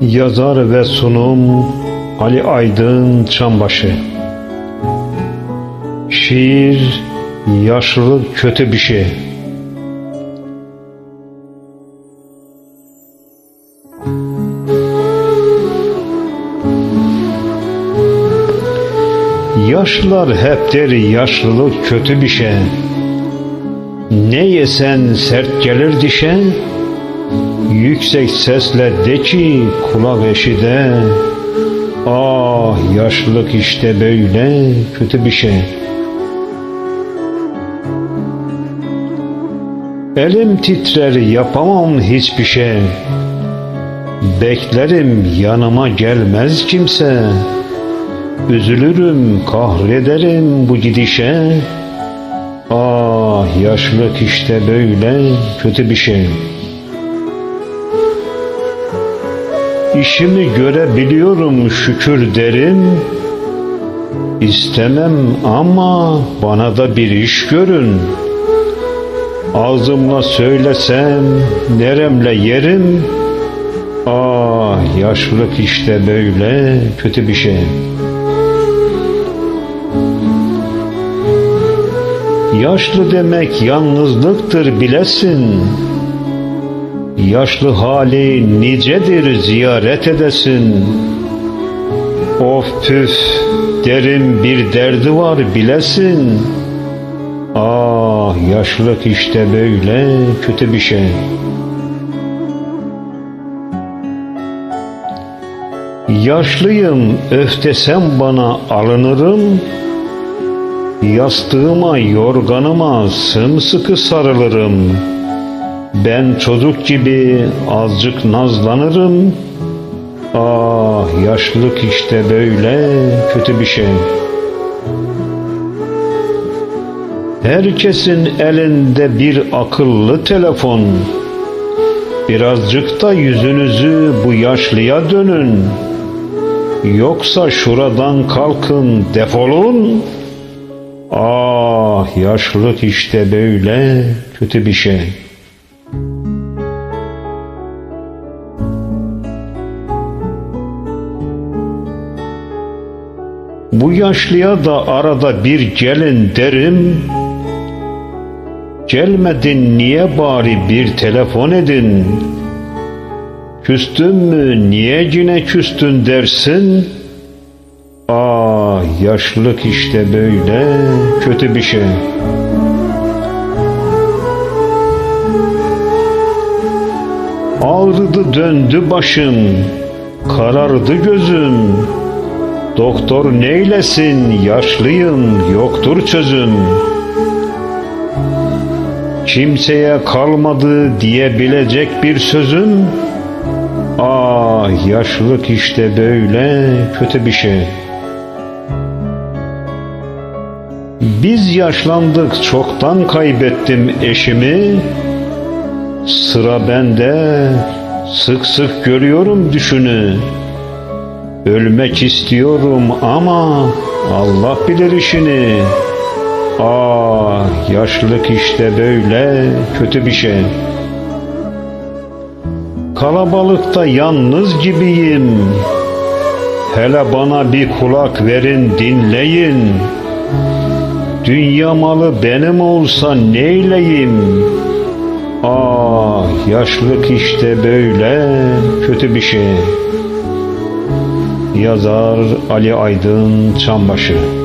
Yazar ve sunum Ali Aydın Çambaşı. Şiir Yaşlılık kötü bir şey Yaşlılar hep der yaşlılık kötü bir şey. Ne yesen sert gelir dişe Yüksek sesle de ki kulak eşide Ah yaşlılık işte böyle kötü bir şey. Elim titrer yapamam hiçbir şey. Beklerim yanıma gelmez kimse Üzülürüm kahrederim bu gidişe. Ah yaşlılık işte böyle kötü bir şey. İşimi görebiliyorum şükür derim. İstemem ama bana da bir iş görün. Ağzımla söylesem neremle yerim. Ah yaşlılık işte böyle kötü bir şey Yaşlı demek yalnızlıktır bilesin. Yaşlı hali nicedir ziyaret edesin. Of püf derin bir derdi var bilesin. Ah yaşlılık işte böyle kötü bir şey. Yaşlıyım öf desem bana alınırım Yastığıma yorganıma sımsıkı sarılırım. Ben çocuk gibi azıcık nazlanırım. Ah yaşlılık işte böyle kötü bir şey. Herkesin elinde bir akıllı telefon. Birazcık da yüzünüzü bu yaşlıya dönün. Yoksa şuradan kalkın defolun Ah yaşlılık işte böyle kötü bir şey. Bu yaşlıya da arada bir gelin derim. Gelmedin niye bari bir telefon edin? Küstün mü niye yine küstün dersin Ah yaşlılık işte böyle kötü bir şey. Ağrıdı döndü başım Karardı gözüm. Doktor neylesin yaşlıyım yoktur çözüm. Kimseye kalmadı diyebilecek bir sözüm. Ah yaşlılık işte böyle kötü bir şey Biz yaşlandık çoktan kaybettim eşimi. Sıra bende sık sık görüyorum düşünü. Ölmek istiyorum ama Allah bilir işini. Ah yaşlılık işte böyle kötü bir şey. Kalabalıkta yalnız gibiyim. Hele bana bir kulak verin dinleyin Dünya malı benim olsa neyleyim? Ah yaşlık işte böyle kötü bir şey. Yazar Ali Aydın Çambaşı